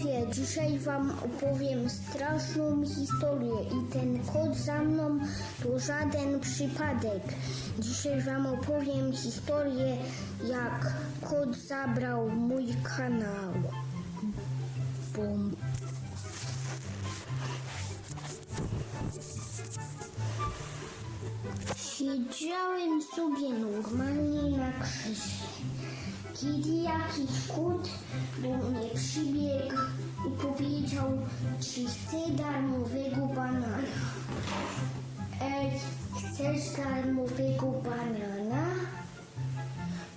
widzowie, dzisiaj wam opowiem straszną historię i ten kot za mną to żaden przypadek. Dzisiaj wam opowiem historię, jak kot zabrał mój kanał. Bum. Siedziałem sobie normalnie na krześle. Kiedy jakiś kot do mnie przybiegł i powiedział, czy chcę darmowego banana. Ej, chcesz darmowego banana?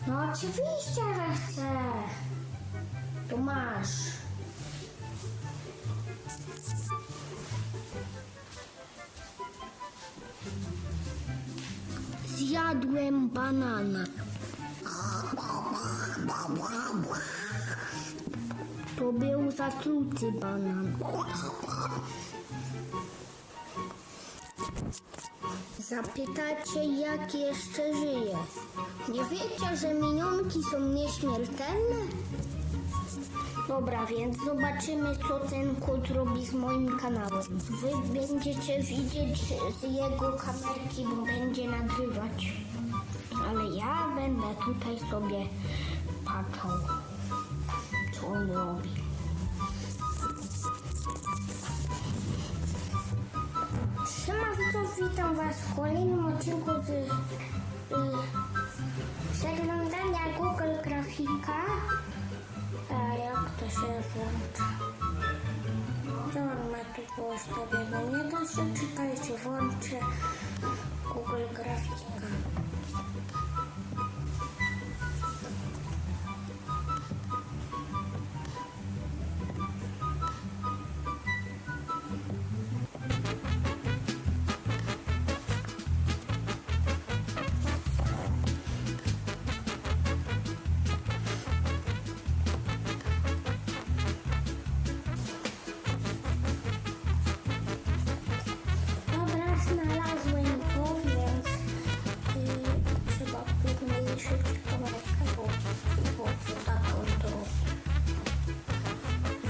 No oczywiście, że chcę. To masz. Zjadłem banana. To był zatruty banan. Zapytacie, jak jeszcze żyję. Nie wiecie, że minionki są nieśmiertelne? Dobra, więc zobaczymy, co ten kot robi z moim kanałem. Wy będziecie widzieć z jego kamerki, bo będzie nagrywać. Ale ja będę tutaj sobie patrzał, co on robi. Siema widzów, witam was w kolejnym odcinku z y, przeglądania Google Grafika. A jak to się włącza? Co on ma tu postawione? Nie da się, czekajcie, włączę Google Grafika.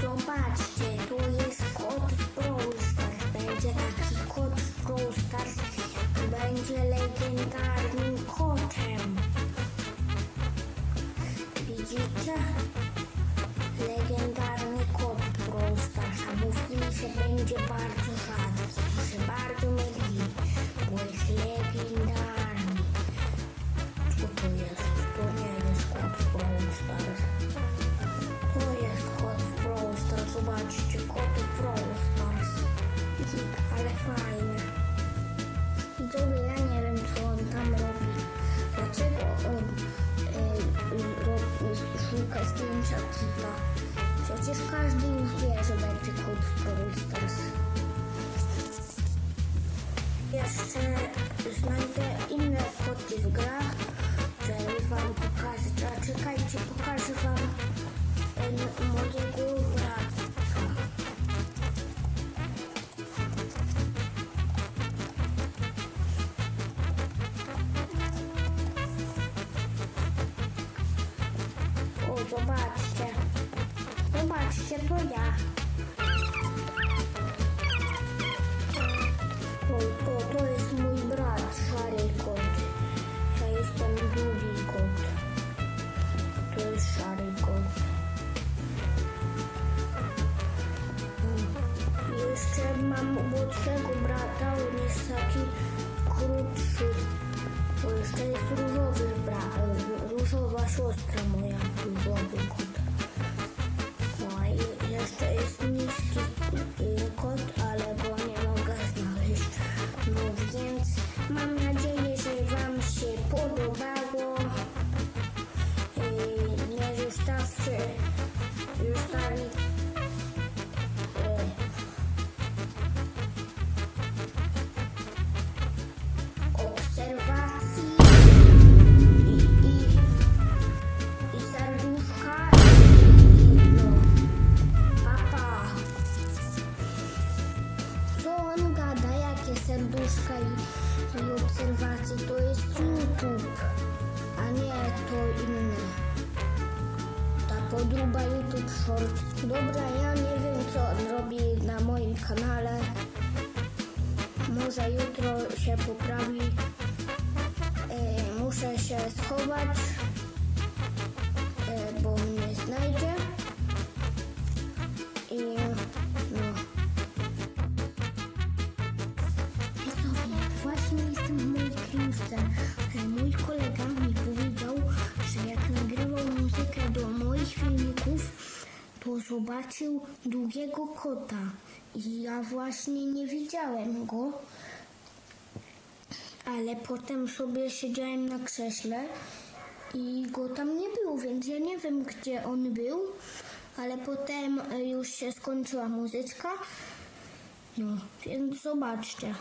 Zobaczcie, tu jest kod w Brawl Stars. Będzie taki kod w Brawl Stars. Będzie legendarnym kotem. Widzicie? Legendarny kot w Brawl Stars. A mówimy, że będzie bardzo rzadki. Że bardzo myli, szuka zdjęcia kita? Przecież każdy już wie, że będzie kot w Brawl. Jeszcze znajdę inne koty w grach, O, zobaczcie. Zobaczcie, to się Dobra, ja nie wiem co on robi na moim kanale. Może jutro się poprawi. E, muszę się schować, e, bo mnie znajdzie. I no. Widzowie, właśnie jestem w mojej kryjówce, ale mój kolega mi powiedział, że jak nagrywał muzykę do moich filmików, to zobaczył długiego kota. I ja właśnie nie widziałem go, ale potem sobie siedziałem na krześle i go tam nie było, więc ja nie wiem, gdzie on był, ale potem e, już się skończyła muzyczka. No, więc zobaczcie.